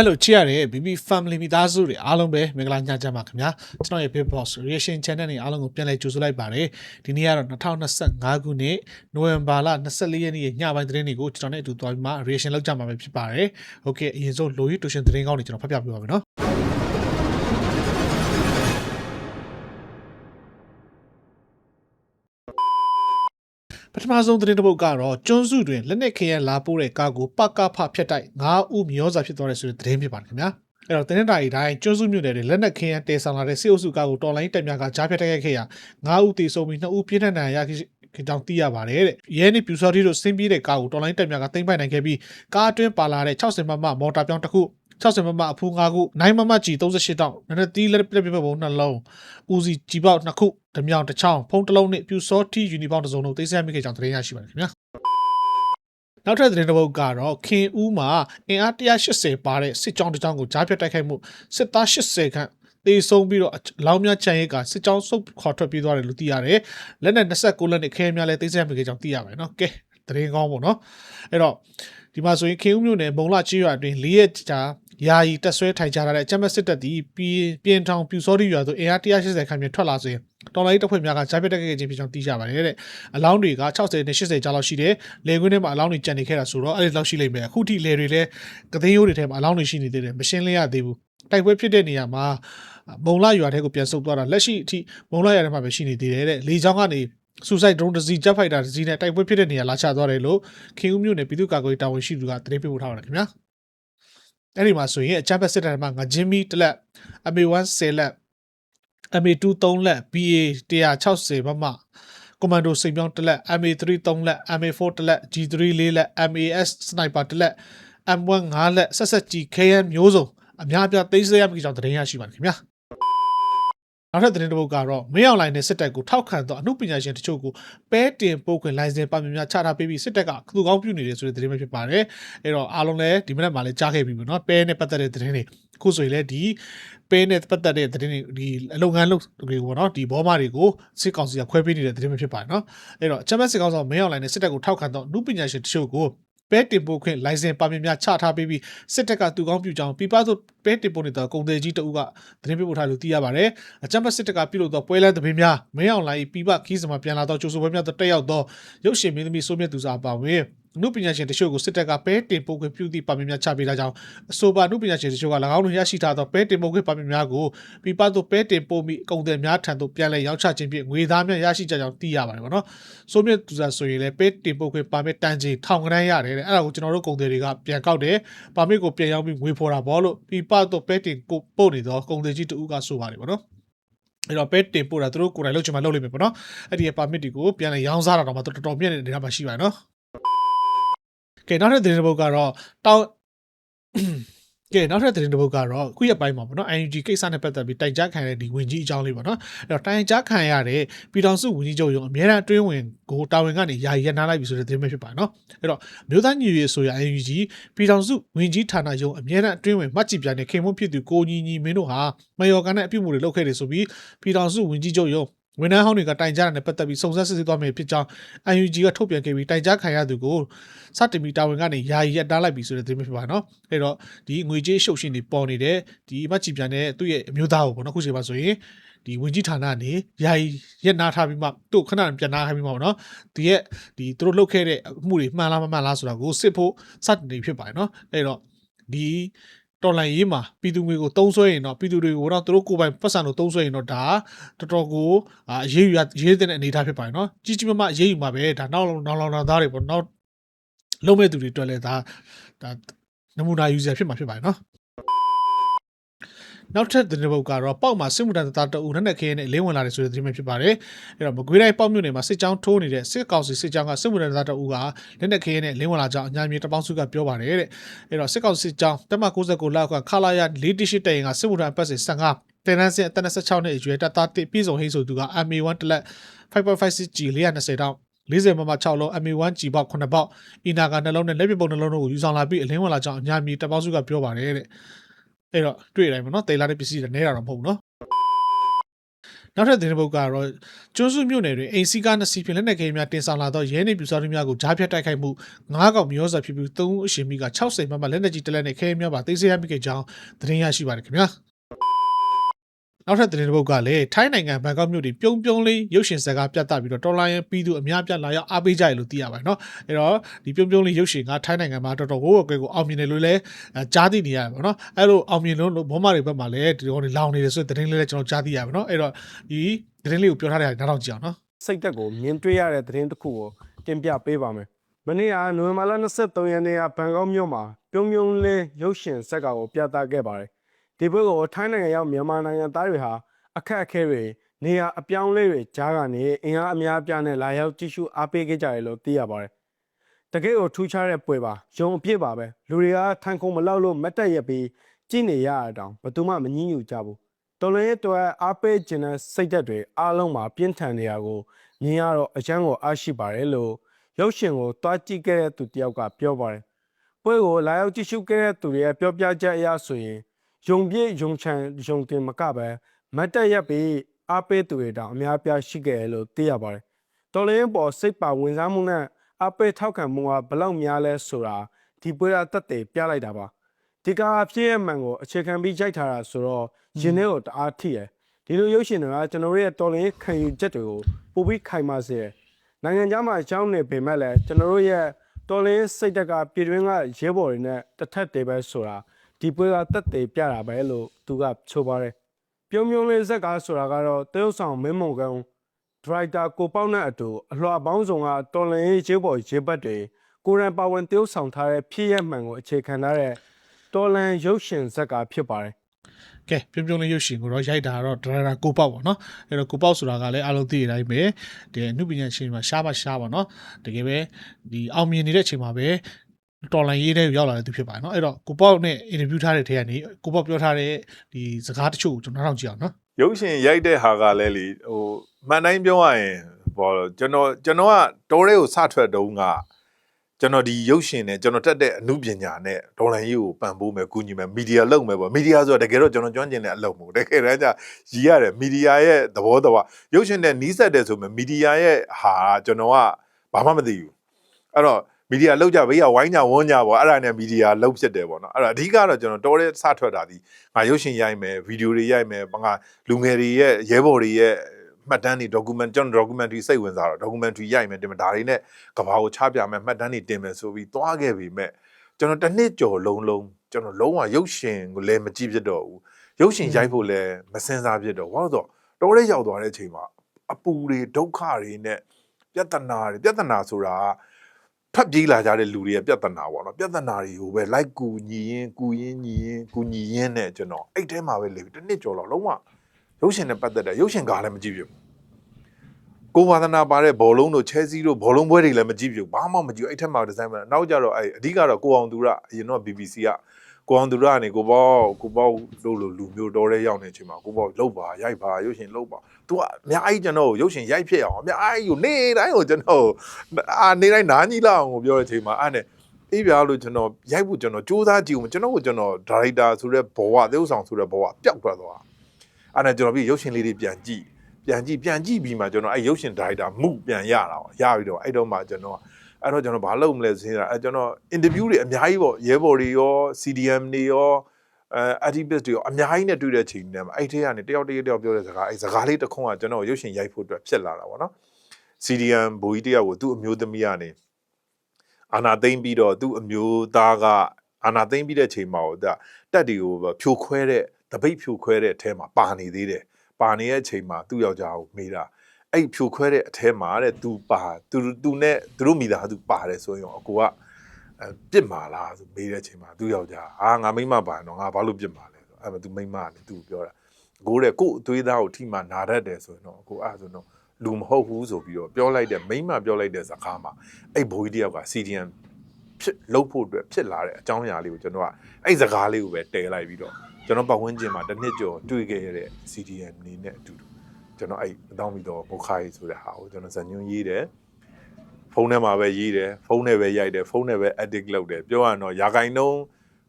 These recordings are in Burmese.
Hello ကြည့်ရတဲ့ BB Family မိသားစုတွေအားလုံးပဲမင်္ဂလာညချမ်းပါခင်ဗျာကျွန်တော်ရဲ့ Big Boss Reaction Channel နဲ့အားလုံးကိုပြန်လည်ကြိုဆိုလိုက်ပါတယ်ဒီနေ့ကတော့2025ခုနှစ်နိုဝင်ဘာလ24ရက်နေ့ညပိုင်းသတင်းတွေကိုကျွန်တော်နဲ့အတူသွားပြီးမှ reaction လုပ်ကြမှာပဲဖြစ်ပါတယ် Okay အရင်ဆုံးလိုရီတူရှင်သတင်းကောင်းတွေကျွန်တော်ဖတ်ပြပေးပါမယ်နော် ထမဆုံးသတင်းတစ်ပုဒ်ကတော့ကျွန်းစုတွင်လက်နက်ခဲယမ်းလာပို့တဲ့ကားကိုပကဖဖြတ်တိုက်9ဦးမျောစာဖြစ်သွားတယ်ဆိုတဲ့သတင်းဖြစ်ပါတယ်ခင်ဗျာအဲ့တော့တင်းတာရီတိုင်းကျွန်းစုမြို့နယ်တွေလက်နက်ခဲယမ်းတည်ဆောင်လာတဲ့စစ်အုပ်စုကားကိုတော်လိုင်းတက်များကကြားဖြတ်တိုက်ခိုက်ခဲ့ရာ9ဦးသေဆုံးပြီး2ဦးပြင်းထန်ဒဏ်ရာရခဲ့ခင်ကြောင့်သိရပါတယ်တဲ့ရဲနေပြူစော်တီတို့ဆင်းပြေးတဲ့ကားကိုတော်လိုင်းတက်များကသိမ်းပိုက်နိုင်ခဲ့ပြီးကားအတွင်းပါလာတဲ့60မမမော်တာပြောင်းတစ်ခု 60မမအဖူး5ခု9မမကြီး38တောင်းနနတီးလက်ပြပြပုံနှလုံးဦးစီကြီးပေါက်2ခုဓမြောင်တစ်ချောင်းဖုံးတစ်လုံးနဲ့ပြူစောတီယူနီဖောင်းတစ်စုံတို့သိမ်းဆည်းမိခဲ့ကြောင်းသတင်းရရှိပါတယ်ခင်ဗျာနောက်ထပ်သတင်းတစ်ပုဒ်ကတော့ခင်ဦးမှာအင်အား180ပါတဲ့စစ်ကြောင်းတစ်ကြောင်းကိုကြားဖြတ်တိုက်ခိုက်မှုစစ်သား80ခန့်တေဆုံးပြီးတော့အလောင်းများချန်ရဲကစစ်ကြောင်းစုပ်ခေါ်ထွက်ပြေးသွားတယ်လို့သိရတယ်။လက်နဲ့29လက်နဲ့ခဲများလဲသိမ်းဆည်းမိခဲ့ကြောင်းသိရပါတယ်နော်။ကဲသတင်းကောင်းပေါ့နော်။အဲ့တော့ဒီမှာဆိုရင်ခင်ဦးမြို့နယ်မုံလချီရွာအတွင်း၄ရက်ကြာ ယာယီတက်ဆွဲထိုင်ကြထားတဲ့အကြမ်းဖက်စစ်တပ်သည်ပြည်ပြင်ထောင်ပြူစောတိရွာသို့အင်အား180ခန့်မြင်ထွက်လာဆိုရင်တော်လိုင်းတပ်ဖွဲ့များကကြားပြတ်တက်ခဲ့ခြင်းဖြစ်ကြောင်းသိကြပါတယ်တဲ့အလောင်းတွေက60နဲ့80ကြားလောက်ရှိတယ်လေကွင်းထဲမှာအလောင်းတွေကြံနေခဲ့တာဆိုတော့အဲ့ဒီလောက်ရှိလိမ့်မယ်အခုထိလေတွေလည်းကသိန်းရိုးတွေထဲမှာအလောင်းတွေရှိနေသေးတယ်မရှင်းလင်းရသေးဘူးတိုက်ပွဲဖြစ်တဲ့နေရာမှာမုံလာရွာထဲကိုပြန်ဆုတ်သွားတာလက်ရှိအထိမုံလာရွာထဲမှာပဲရှိနေသေးတယ်တဲ့လေချောင်းကနေ suicide drone တစ်စီး jet fighter တစ်စီးနဲ့တိုက်ပွဲဖြစ်တဲ့နေရာလာချသွားတယ်လို့ခင်ဦးမြို့နယ်ပြည်သူ့ကာကွယ်ရေးတာဝန်ရှိသူကသတင်းပေးပို့ထားပါတယ်ခင်ဗျာ အဲ့ဒီမှာဆိုရင်အကြမ်းဖက်စစ်တပ်မှာငဂျင်းမီတစ်လက် MA1 10လက် MA2 3လက် BA 160မမကွန်မန်ဒိုစိန်ပြောင်းတစ်လက် MA3 3လက် MA4 တစ်လက် G3 4လက် MAS စနိုက်ပါတစ်လက် M1 5လက်ဆက်ဆက်ကြီး KN မျိုးစုံအများအပြားသိမ်းဆည်းရမယ့်ကြောင်းသတင်းရရှိပါတယ်ခင်ဗျာ နောက်ထပ်သတင်းတစ်ပုဒ်ကတော့မင်းအောင်လိုင်းနဲ့စစ်တပ်ကိုထောက်ခံသောအမှုပညာရှင်တချို့ကိုပဲတင်ပို့ခွင့်လိုင်စင်ပါမများချထားပေးပြီးစစ်တပ်ကသူကောင်းပြုနေတယ်ဆိုတဲ့သတင်းပဲဖြစ်ပါတယ်အဲ့တော့အားလုံးလည်းဒီမနက်မှာလည်းကြားခဲ့ပြီပေါ့နော်ပဲနဲ့ပတ်သက်တဲ့သတင်းတွေအခုဆိုရင်လည်းဒီပဲနဲ့ပတ်သက်တဲ့သတင်းတွေဒီအလုပ်ငန်းလုပ်တွေပေါ့နော်ဒီဘောမတွေကိုစစ်ကောင်စီကခွဲပေးနေတဲ့သတင်းပဲဖြစ်ပါတယ်နော်အဲ့တော့ချမ်းမစစ်ကောင်ဆောင်မင်းအောင်လိုင်းနဲ့စစ်တပ်ကိုထောက်ခံသောအမှုပညာရှင်တချို့ကို ပဲတင်ပို့ခွင့်လိုင်စင်ပါမများချထားပေးပြီးစစ်တပ်ကသူကောင်းပြုကြောင်းပြပသို့ပဲတင်ပို့နေတဲ့ကုန်သည်ကြီးတအုပ်ကသတင်းပေးပို့ထားလို့သိရပါတယ်။အကြမ်းဖက်စစ်တပ်ကပြုလုပ်သောပွဲလမ်းသဘင်များမင်းအောင်လိုင်းပြပခီးစမှာပြန်လာသောကျိုးဆိုပွဲများတက်ရောက်သောရုပ်ရှင်မင်းသမီးစိုးမြတ်သူစာပါဝင် အမှုပညာရှင်တချို့ကိုစစ်တပ်ကပဲတင်ပို့ခွင့်ပြုသည့်ပါမများချပေးလာကြောင်းအဆိုပါအမှုပညာရှင်တချို့က၎င်းတို့ရရှိထားသောပဲတင်ပို့ခွင့်ပါမများကိုပြပသို့ပဲတင်ပို့မိကုန်သည်များထံသို့ပြန်လည်ရောက်ချခြင်းဖြင့်ငွေသားများရရှိကြကြောင်းသိရပါတယ်ဗောနော်။စိုးမြတ်သူစာဆိုရင်လည်းပဲတင်ပို့ခွင့်ပါမတန်ချိန်ထောင်ကနန်းရတယ်တဲ့အဲ့ဒါကိုကျွန်တော်တို့ကုန်သည်တွေကပြန်ကောက်တယ်ပါမစ်ကိုပြန်ရောက်ပြီးငွေဖော်တာဗောလို့ပြပသို့ပဲတင်ကိုပို့နေသောကုန်သည်ကြီးတဦးကဆိုပါတယ်ဗောနော်။အဲ့တော့ပဲတင်ပို့တာသူတို့ကိုယ်တိုင်လုပ်ချင်မှလုပ်လိမ့်မယ်ပေါ့နော်အဲ့ဒီပါမစ်တွေကိုပြန်လဲရောင်းစားတာတော့မှတော်တော်မြင့်နေတဲ့နေရာမှာရှိပါတယ်နော် ကဲနောက်ထပ်သတင်းတစ်ပုဒ်ကတော့တောင်းကဲနောက်ထပ်သတင်းတစ်ပုဒ်ကတော့ခုရက်ပိုင်းမှာပေါ့နော် UNG ကိစ္စနဲ့ပတ်သက်ပြီးတိုင်ကြားခံရတဲ့ဒီဝင်ကြီးအကြောင်းလေးပေါ့နော်အဲ့တော့တိုင်ကြားခံရတဲ့ပြည်တော်စုဝင်ကြီးချုပ်ရုံအများအားအတွင်းဝင်ကိုတာဝန်ကနေယာယီရနာလိုက်ပြီဆိုတဲ့သတင်းပဲဖြစ်ပါတယ်နော်အဲ့တော့မြို့သားညီရွေဆိုရ UNG ပြည်တော်စုဝင်ကြီးဌာနရုံအများအားအတွင်းဝင်မှတ်ကြည့်ပြတဲ့ခင်မွန်းဖြစ်သူကိုညီညီမင်းတို့ဟာမယော်ကန်နဲ့အပြုတ်မှုတွေလုပ်ခဲ့တယ်ဆိုပြီးပြည်တော်စုဝင်ကြီးချုပ်ရုံ ဝန်ထမ်းဟောင်းတွေကတိုင်ကြားတာနဲ့ပတ်သက်ပြီးစုံစမ်းစစ်ဆေးသွားမယ်ဖြစ်ကြောင်း UNG ကထုတ်ပြန်ခဲ့ပြီးတိုင်ကြားခံရသူကိုစတင်ပြီးတာဝန်ကနေယာယီရပ်တားလိုက်ပြီဆိုတဲ့သတင်းဖြစ်ပါနော်အဲ့တော့ဒီငွေကြေးရှုပ်ရှင်တွေပေါ်နေတဲ့ဒီအမတ်ကြီးပြန်တဲ့သူ့ရဲ့အမျိုးသားကိုပေါ့နော်ခုချိန်မှာဆိုရင်ဒီဝင်ကြီးဌာနကနေယာယီရက်နာထားပြီးမှသူ့ခဏပြန်နာခိုင်းပြီးမှပေါ့နော်ဒီရဲ့ဒီသူတို့လုပ်ခဲ့တဲ့အမှုတွေမှန်လားမမှန်လားဆိုတာကိုစစ်ဖို့စတင်နေဖြစ်ပါတယ်နော်အဲ့တော့ဒီ တော်လန်ရေးမှာပြည်သူတွေကိုတုံးဆွဲရင်တော့ပြည်သူတွေကိုတော့သူတို့ကိုယ်ပိုင်ပတ်စံလို့တုံးဆွဲရင်တော့ဒါတော်တော်ကိုအာရေးယူရရေးတဲ့အနေအထားဖြစ်ပါတယ်နော်ကြီးကြီးမားမားရေးယူမှာပဲဒါနောက်နောက်လောက်သားတွေပေါ့နောက်လုံးမဲ့သူတွေတွေ့လဲဒါဒါနမူနာ user ဖြစ်မှာဖြစ်ပါတယ်နော် နောက်ထပ်သတင်းပုတ်ကတော့ပေါက်မှာစစ်မှုထမ်းသားတအူနဲ့နဲ့ခင်းနဲ့လင်းဝင်လာတယ်ဆိုတဲ့သတင်းပဲဖြစ်ပါတယ်အဲ့တော့မကွေးတိုင်းပေါက်မြို့နယ်မှာစစ်ကြောင်းထိုးနေတဲ့စစ်ကောင်စီစစ်ကြောင်းကစစ်မှုထမ်းသားတအူကလက်နဲ့ခင်းနဲ့လင်းဝင်လာကြောင်းအညာမြေတပေါင်းစုကပြောပါတယ်တဲ့အဲ့တော့စစ်ကောင်စီကြောင်းတက်မ69လောက်ကခလာရ48တိုင်ကစစ်မှုထမ်းပတ်စဉ်15တင်နန်းစင်အသက်26နှစ်အရွယ်တပ်သားတစ်ပြည်စုံဟိဆိုသူက MA1 တလက် 5.56G 420တောင်း40မမ6လုံး MA1 G ပေါက်9ပေါက်အီနာကနှလုံးနဲ့လက်ပပုံနှလုံးတို့ကိုယူဆောင်လာပြီးအလင်းဝင်လာကြောင်းအညာမြေတပ်ပေါင်းစုကပြောပါတယ်တဲ့ အဲ့တော့တွေ့တိုင်းပေါ့နော်တေလာတဲ့ပစ္စည်းတွေနဲတာတော့မဟုတ်ဘူးနော်နောက်ထပ်သတင်းပုတ်ကတော့ကျွန်းစုမြို့နယ်တွင်အိမ်စီကားနှစ်စီးဖြင့်လက်နက်ခဲယမ်းများတင်ဆောင်လာသောရဲနေပြူစားသူများကိုကြားဖြတ်တိုက်ခိုက်မှု၅កောက်မျိုးဆက်ဖြစ်ပြီး၃ဦးအရှင်မိက60မမလက်နက်ကြီးတစ်လက်နဲ့ခဲယမ်းများပါသိမ်းဆည်းရမိခဲ့ကြောင်းသတင်းရရှိပါတယ်ခင်ဗျာ နောက်ထပ်သတင်းတစ်ပုတ်ကလည်းထိုင်းနိုင်ငံဘန်ကောက်မြို့တွင်ပြုံးပြုံးလေးရုပ်ရှင်ဇာတ်ကားပြသပြီးတော့တော်လိုင်းပြည်သူအများပြလာရောက်အားပေးကြရလို့သိရပါတယ်နော်အဲ့တော့ဒီပြုံးပြုံးလေးရုပ်ရှင်ကထိုင်းနိုင်ငံမှာတော်တော်ဝိုးဝဲကိုအောင်မြင်တယ်လို့လည်းကြားသိနေရတယ်ပေါ့နော်အဲ့လိုအောင်မြင်လို့ဘောမတွေဘက်မှာလည်းဒီလိုလောင်နေတယ်ဆိုတဲ့သတင်းလေးလည်းကျွန်တော်ကြားသိရပါတော့အဲ့တော့ဒီသတင်းလေးကိုပြောထားတဲ့နောက်တော့ကြည့်အောင်နော်စိတ်သက်ကိုမြင်တွေ့ရတဲ့သတင်းတစ်ခုကိုတင်ပြပေးပါမယ်။မနေ့ကနိုဝင်ဘာလ23ရက်နေ့ကဘန်ကောက်မြို့မှာပြုံးပြုံးလေးရုပ်ရှင်ဇာတ်ကားကိုပြသခဲ့ပါတယ်။ ဒီပွဲကိုထိုင်းနိုင်ငံရောက်မြန်မာနိုင်ငံသားတွေဟာအခက်အခဲတွေနေရာအပြောင်းအလဲတွေကြားကနေအင်အားအများအပြားနဲ့လာရောက်ကြည့်ရှုအားပေးခဲ့ကြတယ်လို့သိရပါတယ်။တကယ်ကိုထူးခြားတဲ့ပွဲပါ။ယုံအပြည့်ပါပဲ။လူတွေကထိုင်ခုံမလောက်လို့မတ်တက်ရက်ပြီးကြည့်နေရတာတောင်ဘယ်သူမှမငြင်းညူကြဘူး။တော်လရင်တော်အားပေးခြင်းတဲ့စိတ်သက်တွေအားလုံးမှာပြင်းထန်နေတာကိုမြင်ရတော့အချမ်းကိုအားရှိပါတယ်လို့ရုပ်ရှင်ကိုတွားကြည့်ခဲ့တဲ့သူတယောက်ကပြောပါတယ်။ပွဲကိုလာရောက်ကြည့်ရှုခဲ့တဲ့သူတွေရဲ့ပြောပြချက်အရဆိုရင် ယုံပြည့်ယုံချန်ယုံတင်မကပဲမတ်တက်ရက်ပြီးအားပေးသူတွေတောင်အများပြားရှိခဲ့တယ်လို့သိရပါတယ်။တော်လရင်ပေါ်စိတ်ပါဝင်စားမှုနဲ့အားပေးထောက်ခံမှုကဘလောက်များလဲဆိုတာဒီပွဲကတက်တယ်ပြလိုက်တာပါ။ဒီကားအဖြစ်ရဲ့မှန်ကိုအခြေခံပြီးရိုက်ထားတာဆိုတော့ရင်ထဲကိုတအားထိရယ်ဒီလိုရုပ်ရှင်တွေကကျွန်တော်တို့ရဲ့တော်လင်းခံယူချက်တွေကိုပိုပြီးခိုင်မာစေရယ်နိုင်ငံခြားမှာအကြောင်းနေပေမဲ့လည်းကျွန်တော်တို့ရဲ့တော်လင်းစိတ်တက်ကပြည်တွင်းကရဲဘော်တွေနဲ့တစ်ထက်တည်းပဲဆိုတာ ဒီပွဲကတက်သေးပြတာပဲလို့သူကဆိုပါတယ်ပြုံးပြုံးလေးဇက်ကားဆိုတာကတော့တရုတ်ဆောင်မင်းမုံကောင်ဒရိုက်တာကိုပေါက်နဲ့အတူအလှပေါင်းဆောင်ကတော်လင်းရေးရဲဘော်ရဲဘက်တွေကိုရန်ပါဝင်တရုတ်ဆောင်ထားတဲ့ဖြစ်ရမှန်ကိုအခြေခံထားတဲ့တော်လန်ရုပ်ရှင်ဇာတ်ကားဖြစ်ပါတယ်ကဲပြုံးပြုံးလေးရုပ်ရှင်ကိုတော့ရိုက်တာတော့ဒရတာကိုပေါက်ပေါ့နော်အဲ့တော့ကိုပေါက်ဆိုတာကလည်းအလုံးသိရတိုင်းပဲဒီအမှုပညာရှင်မှာရှားပါရှားပါနော်တကယ်ပဲဒီအောင်မြင်နေတဲ့အချိန်မှာပဲ တော်လိုင်းရေးတဲ့ရောက်လာတဲ့သူဖြစ်ပါတယ်နော်အဲ့တော့ကိုပေါက်နဲ့အင်တာဗျူးထားတဲ့ထဲကနေကိုပေါက်ပြောထားတဲ့ဒီစကားတချို့ကိုကျွန်တော်နောက်ကြည့်အောင်နော်ရုပ်ရှင်ရိုက်တဲ့ဟာကလည်းလေဟိုမှန်တိုင်းပြောရရင်ဘောကျွန်တော်ကျွန်တော်ကတော်ရဲကိုစထွက်တုန်းကကျွန်တော်ဒီရုပ်ရှင်နဲ့ကျွန်တော်တက်တဲ့အမှုပညာနဲ့ဒေါ်လာကြီးကိုပံ့ပိုးမယ်ကူညီမယ်မီဒီယာလုပ်မယ်ပေါ့မီဒီယာဆိုတာတကယ်တော့ကျွန်တော်ကျွမ်းကျင်တဲ့အလုပ်မဟုတ်တကယ်တမ်းကျရည်ရတယ်မီဒီယာရဲ့သဘောတဘာရုပ်ရှင်နဲ့နီးစပ်တယ်ဆိုမှမီဒီယာရဲ့ဟာကျွန်တော်ကဘာမှမသိဘူးအဲ့တော့ မီဒီယာလောက်ကြဘေးကဝိုင်းကြဝန်းကြပေါ့အဲ့ဒါနဲ့မီဒီယာလောက်ဖြစ်တယ်ပေါ့နော်အဲ့ဒါအဓိကတော့ကျွန်တော်တော်ရဲစထွက်တာဒီငါရုပ်ရှင်ရိုက်မယ်ဗီဒီယိုတွေရိုက်မယ်ငါလူငယ်တွေရဲ့ရဲဘော်တွေရဲ့မှတ်တမ်းတွေ document ကျွန်တော် documentary စိတ်ဝင်စားတော့ documentary ရိုက်မယ်တင်မယ်ဒါတွေနဲ့ကဘာကိုချပြမယ်မှတ်တမ်းတွေတင်မယ်ဆိုပြီးသွားခဲ့ပြီမဲ့ကျွန်တော်တစ်နှစ်ကျော်လုံးလုံးကျွန်တော်လုံးဝရုပ်ရှင်ကိုလည်းမကြည့်ဖြစ်တော့ဘူးရုပ်ရှင်ရိုက်ဖို့လည်းမစင်စားဖြစ်တော့ဘာလို့ဆိုတော့တော်ရဲရောက်သွားတဲ့အချိန်မှာအပူတွေဒုက္ခတွေနဲ့ပြဿနာတွေပြဿနာဆိုတာက ဖတ်ပြေးလာကြတဲ့လူတွေရဲ့ပြဿနာပေါ့နော်ပြဿနာတွေကိုပဲလိုက်ကူညီရင်ကူရင်ညီရင်ကူညီရင်းနဲ့ကျွန်တော်အဲ့ထဲမှာပဲလေတစ်နှစ်ကျော်လောက်လုံးဝရုပ်ရှင်နဲ့ပတ်သက်တဲ့ရုပ်ရှင်ကားလည်းမကြည့်ပြဘူးကိုဝါသနာပါတဲ့ဘောလုံးတို့ချဲစီတို့ဘောလုံးပွဲတွေလည်းမကြည့်ပြဘူးဘာမှမကြည့်ဘူးအဲ့ထက်မှာဒီဇိုင်းမှာနောက်ကြတော့အဲ့အဓိကတော့ကိုအောင်သူရအရင်တော့ BBC က ကိုအောင်သူရကနေကိုပေါ့ကိုပေါ့လို့လို့လူမျိုးတော်တဲ့ရောက်နေတဲ့အချိန်မှာကိုပေါ့လှုပ်ပါရိုက်ပါရုပ်ရှင်လှုပ်ပါ तू ကအများကြီးကျွန်တော်ကိုရုပ်ရှင်ရိုက်ဖြစ်အောင်အများကြီးကိုနေတိုင်းကိုကျွန်တော်အာနေတိုင်းနားကြီးလောက်အောင်ကိုပြောတဲ့အချိန်မှာအဲ့နဲ့အေးပြားလို့ကျွန်တော်ရိုက်ဖို့ကျွန်တော်စူးစမ်းကြည့်ဦးကျွန်တော်ကိုကျွန်တော်ဒါရိုက်တာဆိုတဲ့ဘဝသေဥဆောင်ဆိုတဲ့ဘဝပျောက်သွားသွားအဲ့နဲ့ကျွန်တော်ပြီးရုပ်ရှင်လေးတွေပြန်ကြည့်ပြန်ကြည့်ပြန်ကြည့်ပြီးမှကျွန်တော်အဲ့ရုပ်ရှင်ဒါရိုက်တာမှုပြန်ရတာပေါ့ရပြီးတော့အဲ့တော့မှကျွန်တော် အဲ့တော့ကျွန်တော်ဘာလုပ်မလဲစဉ်းစားအဲ့ကျွန်တော်အင်တာဗျူးတွေအများကြီးပေါ့ရဲဘော်တွေရော CDM တွေရောအဲ activist တွေရောအများကြီးနဲ့တွေ့တဲ့ချိန်တွေမှာအဲ့ထဲကနေတယောက်တစ်ယောက်တယောက်ပြောတဲ့စကားအဲ့စကားလေးတစ်ခုကကျွန်တော်ရုပ်ရှင်ရိုက်ဖို့အတွက်ဖြစ်လာတာပေါ့နော် CDM ဘူကြီးတယောက်ကိုသူ့အမျိုးသမီးကနေအာနာသိမ့်ပြီးတော့သူ့အမျိုးသားကအာနာသိမ့်ပြီးတဲ့ချိန်မှာတော့တက်တီကိုဖြိုခွဲတဲ့တပိတ်ဖြိုခွဲတဲ့အထဲမှာပါနေသေးတယ်ပါနေတဲ့အချိန်မှာသူ့ယောက်ျားကိုမေးတာ အဲ့ဖြိုခွဲတဲ့အထဲမှာတဲ့သူပါသူသူနဲ့သူတို့မိသားစုပါတယ်ဆိုရင်ရောအကူကအဲပြစ်မှာလားဆိုမေးတဲ့အချိန်မှာသူ့ယောက်ျားအာငါမိမပါတော့ငါဘာလို့ပြစ်မှာလဲဆိုအဲ့မှာသူမိမကနေသူ့ကိုပြောတာကိုတဲ့ကို့အသွေးသားကိုထိမှနာတတ်တယ်ဆိုရင်တော့ကိုအဲ့ဒါဆိုတော့လူမဟုတ်ဘူးဆိုပြီးတော့ပြောလိုက်တဲ့မိမပြောလိုက်တဲ့စကားမှာအဲ့ဘိုးကြီးတယောက်က CDM ဖြစ်လုပ်ဖို့အတွက်ဖြစ်လာတဲ့အကြောင်းအရာလေးကိုကျွန်တော်ကအဲ့စကားလေးကိုပဲတည်လိုက်ပြီးတော့ကျွန်တော်ပတ်ဝန်းကျင်မှာတစ်နှစ်ကျော်တွေ့ခဲ့ရတဲ့ CDM နေနဲ့အတူတူ ကျွန်တော်အဲ့မတောင်းပြီးတော့ဘုခါကြီးဆိုတဲ့ဟာကိုကျွန်တော်ဇညွန်းရေးတယ်ဖုန်းထဲမှာပဲရေးတယ်ဖုန်းနဲ့ပဲရိုက်တယ်ဖုန်းနဲ့ပဲ edit လုပ်တယ်ပြောရရင်တော့ရာဂိုင်နှုန်း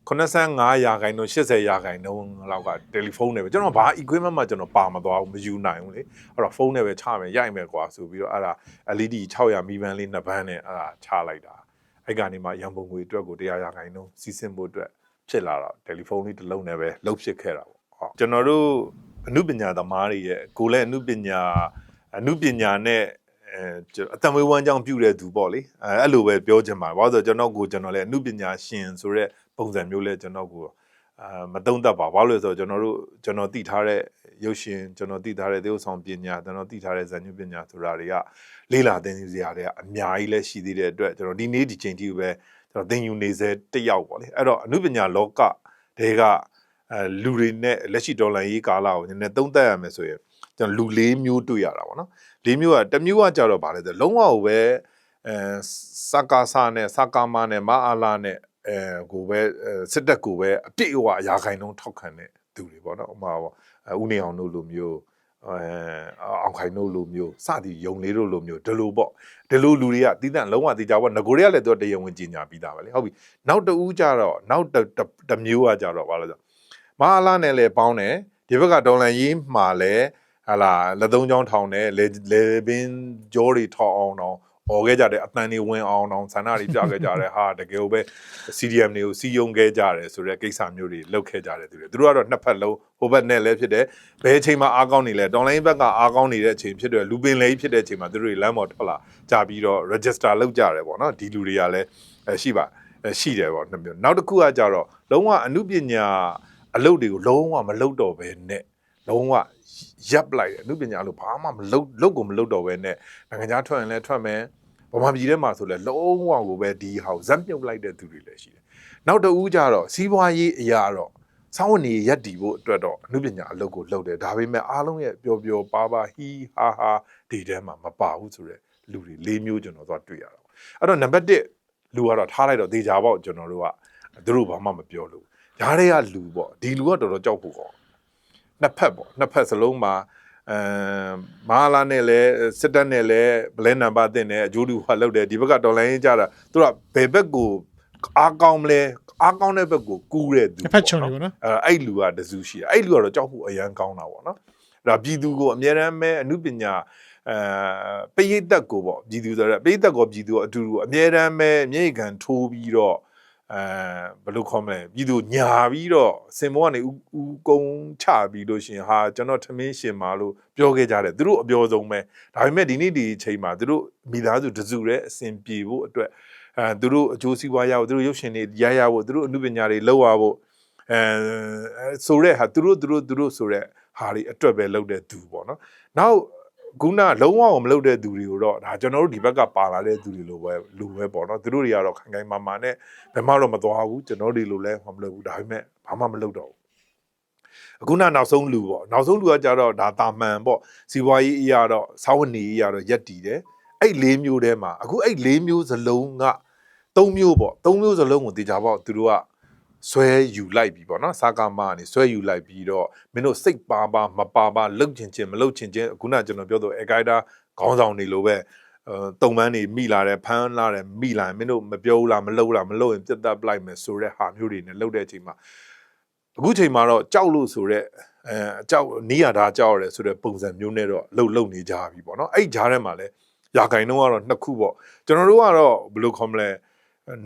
85ရာခိုင်နှုန်း80ရာခိုင်နှုန်းလောက်ကတယ်လီဖုန်းနဲ့ပဲကျွန်တော်ဘာ equipment မှကျွန်တော်ပါမသွားဘူးမယူနိုင်ဘူးလေအဲ့တော့ဖုန်းနဲ့ပဲချမယ်ရိုက်မယ်ကွာဆိုပြီးတော့အဲ့ဒါ LED 600မီဘန်းလေးနှစ်ဘန်းနဲ့အဲ့ဒါချလိုက်တာအဲ့ကနေမှရန်ပုံငွေအတွက်ကို100ရာခိုင်နှုန်းစီစဉ်ဖို့အတွက်ဖြစ်လာတော့တယ်လီဖုန်းလေးတစ်လုံးနဲ့ပဲလှုပ်ဖြစ်ခဲ့တာပေါ့ဟုတ်ကျွန်တော်တို့ အမှုပညာသမားတွေရဲ့ကိုယ်လည်းအမှုပညာအမှုပညာနဲ့အဲကျွန်တော်အတံမွေးဝမ်းကြောင်းပြုတဲ့သူပေါ့လေအဲအဲ့လိုပဲပြောချင်ပါတယ်ဘာလို့လဲဆိုတော့ကျွန်တော်ကိုကျွန်တော်လည်းအမှုပညာရှင်ဆိုတဲ့ပုံစံမျိုးလဲကျွန်တော်ကိုအာမတုံးသက်ပါဘာလို့လဲဆိုတော့ကျွန်တော်တို့ကျွန်တော်သိထားတဲ့ရုပ်ရှင်ကျွန်တော်သိထားတဲ့သေုပ်ဆောင်ပညာကျွန်တော်သိထားတဲ့ဇာညုပညာဆိုတာတွေကလေးလာသင်စရာတွေကအများကြီးလဲရှိသေးတဲ့အတွက်ကျွန်တော်ဒီနေ့ဒီချိန်ထိပဲကျွန်တော်သင်ယူနေစေတစ်ယောက်ပေါ့လေအဲ့တော့အမှုပညာလောကတွေက အဲလူတွေနဲ့လက်ရှိဒေါ်လာရေးကာလကိုနည်းနည်းသုံးသပ်ရမယ်ဆိုရင်ကျွန်တော်လူလေးမျိုးတွေ့ရတာပေါ့နော်လေးမျိုးကတစ်မျိုးကကြတော့ဗာလဲဆိုလုံးဝကိုပဲအဲစကားဆာနဲ့စကားမနဲ့မအားလာနဲ့အဲကိုပဲအဲစစ်တပ်ကိုပဲအပြည့်အဝအရာခိုင်နှုန်းထောက်ခံတဲ့သူတွေပေါ့နော်ဥပမာပေါ့အဲဦးနေအောင်တို့လိုမျိုးအဲအောင်ခိုင်တို့လိုမျိုးစသည်ယုံလေးတို့လိုမျိုးဒီလိုပေါ့ဒီလိုလူတွေကတီးတန့်လုံးဝတီးကြပေါ့ငကိုတွေကလည်းသူကတရားဝင်ကြီးညာပြီးသားပဲလေဟုတ်ပြီနောက်တူးကြတော့နောက်တစ်တစ်မျိုးကကြတော့ဗာလဲဆို မအားလာနဲ့လည်းပေါင်းတယ်ဒီဘက်ကဒေါ်လာရေးမှာလည်းဟာလာလက်သုံးချောင်းထောင်တယ်လေလေပင်ကြောတွေထောက်အောင်တော့អော်ခဲ့ကြတယ်အတန်တွေဝင်အောင်တော့ဆန္ဒတွေပြခဲ့ကြတယ်ဟာတကယ်ပဲ CDM တွေကိုစီယုံခဲ့ကြတယ်ဆိုတဲ့ကိစ္စမျိုးတွေလုပ်ခဲ့ကြတယ်သူတွေသူတို့ကတော့နှစ်ဖက်လုံးဟိုဘက်နဲ့လည်းဖြစ်တယ်ဘယ်အချိန်မှာအားကောင်းနေလဲဒေါ်လိုင်းဘက်ကအားကောင်းနေတဲ့အချိန်ဖြစ်တယ်လူပင်လေးဖြစ်တဲ့အချိန်မှာသူတို့တွေလမ်းပေါ်ထွက်လာကြပြီးတော့ register လုပ်ကြတယ်ပေါ့နော်ဒီလူတွေကလည်းအဲရှိပါအဲရှိတယ်ပေါ့နှစ်မျိုးနောက်တစ်ခုကကြတော့လုံးဝအမှုပညာ အလုပ်တွေကိုလုံးဝမလုပ်တော့ဘဲနဲ့လုံးဝရပ်ပလိုက်တယ်အမှုပညာလို့ဘာမှမလုပ်လုပ်ကိုမလုပ်တော့ဘဲနဲ့နိုင်ငံခြားထွက်ရင်လည်းထွက်မယ်ဗမာပြည်ထဲမှာဆိုလဲလုံးဝကိုပဲဒီဟောက်ဇက်မြုပ်လိုက်တဲ့သူတွေလည်းရှိတယ်နောက်တစ်ဦးကြတော့စီးပွားရေးအရာတော့စောင်းဝင်နေရက်တီဖို့အတွက်တော့အမှုပညာအလုပ်ကိုလုပ်တယ်ဒါပေမဲ့အားလုံးရဲ့ပျော်ပျော်ပါပါဟီးဟာဟာဒီထဲမှာမပါဘူးဆိုတော့လူတွေ၄မျိုးကျွန်တော်သွားတွေ့ရတာပေါ့အဲ့တော့နံပါတ်1လူကတော့ထားလိုက်တော့ဒေချာပေါ့ကျွန်တော်တို့ကသူတို့ဘာမှမပြောလို့ ဓားတွေကလူပေါ့ဒီလူကတော်တော်ကြောက်ဖို့ကောင်းနှစ်ဖက်ပေါ့နှစ်ဖက်စလုံးမှာအဲမဟာလာနဲ့လည်းစစ်တပ်နဲ့လည်းဘလဲနံပါတ်တင်တယ်အကျိုးတူဟာလောက်တယ်ဒီဘက်ကဒေါ်လာရင်းကြတာသူကဘယ်ဘက်ကိုအားကောင်းမလဲအားကောင်းတဲ့ဘက်ကိုကူးတဲ့သူတစ်ဖက်ချုံနေပေါ့နော်အဲအဲ့လူကတစုရှိတယ်အဲ့လူကတော့ကြောက်ဖို့အရန်ကောင်းတာပေါ့နော်အဲ့ဒါပြည်သူကိုအများရန်မဲ့အမှုပညာအဲပရိသတ်ကိုပေါ့ပြည်သူဆိုတော့ပရိသတ်ကိုပြည်သူကိုအတူတူအများရန်မဲ့မြေခံထိုးပြီးတော့ အဲဘယ်လိုခေါ်မလဲပြည်သူညာပြီးတော့စင်မောကနေဥဥကုံချပြီးလို့ရှရင်ဟာကျွန်တော်ထမင်းရှင်မာလို့ပြောခဲ့ကြတယ်သူတို့အပြောဆုံးပဲဒါပေမဲ့ဒီနေ့ဒီအချိန်မှာသူတို့မိသားစုတစုရဲ့အစဉ်ပြေဖို့အတွက်အဲသူတို့အကျိုးစီးပွားရဖို့သူတို့ရုပ်ရှင်တွေရရဖို့သူတို့အမှုပညာတွေလောက်ရဖို့အဲဆိုတဲ့ဟာသူတို့သူတို့သူတို့ဆိုတဲ့ဟာတွေအတွက်ပဲလုပ်တဲ့သူပေါ့နော်နောက် ခုနလုံးဝမလုပ်တဲ့သူတွေကိုတော့ဒါကျွန်တော်တို့ဒီဘက်ကပါလာတဲ့သူတွေလိုပဲလူပဲပေါ့နော်သူတို့တွေကတော့ခိုင်ခိုင်မာမာနဲ့ဘယ်မှတော့မသွားဘူးကျွန်တော်တို့တွေလိုလဲမလုပ်ဘူးဒါပေမဲ့ဘာမှမလုပ်တော့ဘူးအခုနနောက်ဆုံးလူပေါ့နောက်ဆုံးလူကကြတော့ဒါတာမန်ပေါ့စီပွားရေးအရာတော့စာဝတ်နေရေးအရာတော့ရက်တည်တယ်အဲ့လေးမျိုးထဲမှာအခုအဲ့လေးမျိုးစလုံးကသုံးမျိုးပေါ့သုံးမျိုးစလုံးကိုတေချာပေါ့သူတို့က ဆွဲယူလိုက်ပြီပေါ့နော်စာကာမကနေဆွဲယူလိုက်ပြီးတော့မင်းတို့စိတ်ပါပါမပါပါလှုပ်ချင်ချင်မလှုပ်ချင်ချင်ခုနကကျွန်တော်ပြောတော့အကိုက်တာခေါင်းဆောင်တွေလိုပဲအဲတုံပန်းတွေမိလာတယ်ဖမ်းလာတယ်မိလာရင်မင်းတို့မပြောဘူးလားမလှုပ်လားမလှုပ်ရင်ပြတ်တက်ပလိုက်မယ်ဆိုတဲ့ဟာမျိုးတွေနဲ့လှုပ်တဲ့အချိန်မှာအခုချိန်မှာတော့ကြောက်လို့ဆိုတဲ့အဲအကြောက်နီးရတာကြောက်ရတယ်ဆိုတဲ့ပုံစံမျိုးနဲ့တော့လှုပ်လှုပ်နေကြပြီပေါ့နော်အဲ့ဒီဂျားထဲမှာလဲရာဂိုင်တော့ကတော့နှစ်ခုပေါ့ကျွန်တော်တို့ကတော့ဘယ်လိုခေါ်မလဲ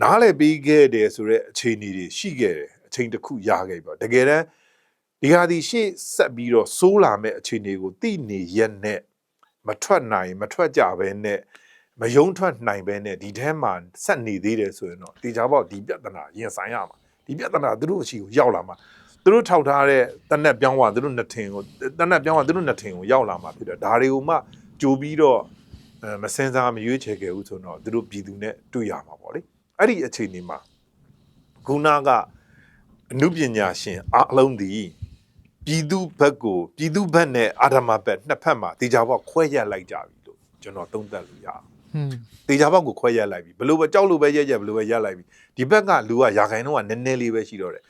နားလည်ပြီးခဲ့တယ်ဆိုတော့အခြေအနေတွေရှိခဲ့တယ်အချိန်တစ်ခုရခဲ့ပြီပေါ့တကယ်တမ်းဒီဟာဒီရှေ့ဆက်ပြီးတော့စိုးလာမဲ့အခြေအနေကိုသိနေရက်နဲ့မထွက်နိုင်မထွက်ကြဘဲနဲ့မယုံထွက်နိုင်ဘဲနဲ့ဒီထဲမှာဆက်နေသေးတယ်ဆိုရင်တော့တေချာပေါက်ဒီပြဿနာရင်ဆိုင်ရမှာဒီပြဿနာသူတို့အရှိကိုရောက်လာမှာသူတို့ထောက်ထားတဲ့တနက်ပြောင်းဝသူတို့နှစ်ထင်ကိုတနက်ပြောင်းဝသူတို့နှစ်ထင်ကိုရောက်လာမှာဖြစ်တယ်ဒါတွေကိုမှကြိုပြီးတော့အဲမစင်စားမရွေးချယ်ခဲ့ဘူးဆိုတော့သူတို့ပြည်သူနဲ့တွေ့ရမှာပေါ့လေ အဲ့ဒီအချိန်ဒီမှာခုနကအနုပညာရှင်အလုံးဒီပြည်သူဘက်ကိုပြည်သူဘက်နဲ့အာဓမ္မဘက်နှစ်ဖက်မှာတေချာဘောက်ခွဲရက်လိုက်ကြပြီလို့ကျွန်တော်သုံးသပ်လို့ရအောင်ဟွန်းတေချာဘောက်ကိုခွဲရက်လိုက်ပြီဘလို့ပဲကြောက်လို့ပဲရက်ရက်ဘလို့ပဲရက်လိုက်ပြီဒီဘက်ကလူကရာခိုင်နှုန်းကနည်းနည်းလေးပဲရှိတော့တယ်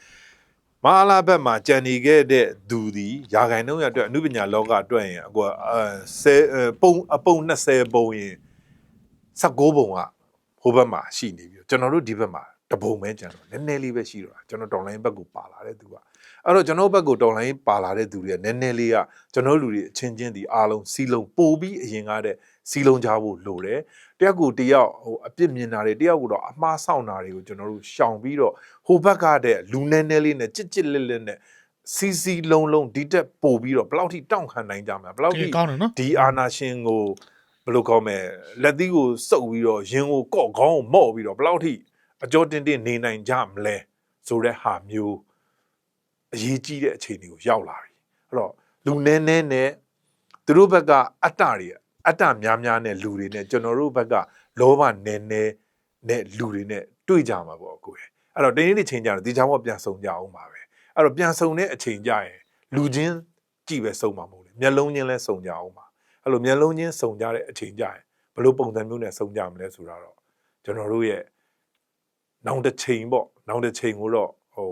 မဟာလာဘက်မှာကြံနေခဲ့တဲ့သူဒီရာခိုင်နှုန်းရအတွက်အနုပညာလောကအတွက်ရင်အခုကအဲဆယ်အဲပုံအပုံ20ပုံရင်19ပုံက ဟိုဘက်မှာရှိနေပြီကျွန်တော်တို့ဒီဘက်မှာတပုံပဲကြံတော့နည်းနည်းလေးပဲရှိတော့တာကျွန်တော်တော်လိုင်းဘက်ကိုပါလာတဲ့သူကအဲ့တော့ကျွန်တော်ဘက်ကိုတော်လိုင်းပါလာတဲ့သူတွေကနည်းနည်းလေးကကျွန်တော်လူတွေအချင်းချင်းဒီအားလုံးစီလုံးပို့ပြီးအရင်ကတဲ့စီလုံးကြဖို့လိုတယ်တယောက်ကိုတယောက်ဟိုအပြစ်မြင်တာတွေတယောက်ကိုတော့အမှားဆောင်တာတွေကိုကျွန်တော်တို့ရှောင်ပြီးတော့ဟိုဘက်ကတဲ့လူနည်းနည်းလေးနဲ့ကြစ်ကြစ်လက်လက်နဲ့စီစီလုံးလုံးဒီတက်ပို့ပြီးတော့ဘယ်လောက်ထိတောင့်ခံနိုင်ကြမှာဘယ်လောက်ကဲထိကောင်းတယ်နော်ဒီအာနာရှင်ကို ဘယ်လိုကောင်းမဲ့လက်သီးကိုစုပ်ပြီးတော့ရင်ကိုကော့ခေါင်းကိုမော့ပြီးတော့ဘယ်လောက်ထိအကျော်တင်တင်နေနိုင်ကြမလဲဆိုတဲ့ဟာမျိုးအရေးကြီးတဲ့အခြေအနေကိုရောက်လာပြီအဲ့တော့လူနဲနဲနဲ့သူတို့ဘက်ကအတ္တတွေအတ္တများများနဲ့လူတွေနဲ့ကျွန်တော်တို့ဘက်ကလောဘနဲနဲနဲ့လူတွေနဲ့တွေ့ကြမှာပေါ့ကိုယ်အဲ့တော့တင်းတင်းချင်းကြတော့ဒီချောင်းကပြန်ဆုံကြအောင်ပါပဲအဲ့တော့ပြန်ဆုံတဲ့အချိန်ကြရင်လူချင်းကြည့်ပဲဆုံမှာမဟုတ်လေမျက်လုံးချင်းလဲဆုံကြအောင်ပါ အဲ့လိုမျက်လုံးချင်းစုံကြတဲ့အချိန်ကြရင်ဘယ်လိုပုံစံမျိုးနဲ့စုံကြမလဲဆိုတာတော့ကျွန်တော်တို့ရဲ့နောင်တစ်ချိန်ပေါ့နောင်တစ်ချိန်ကိုတော့ဟို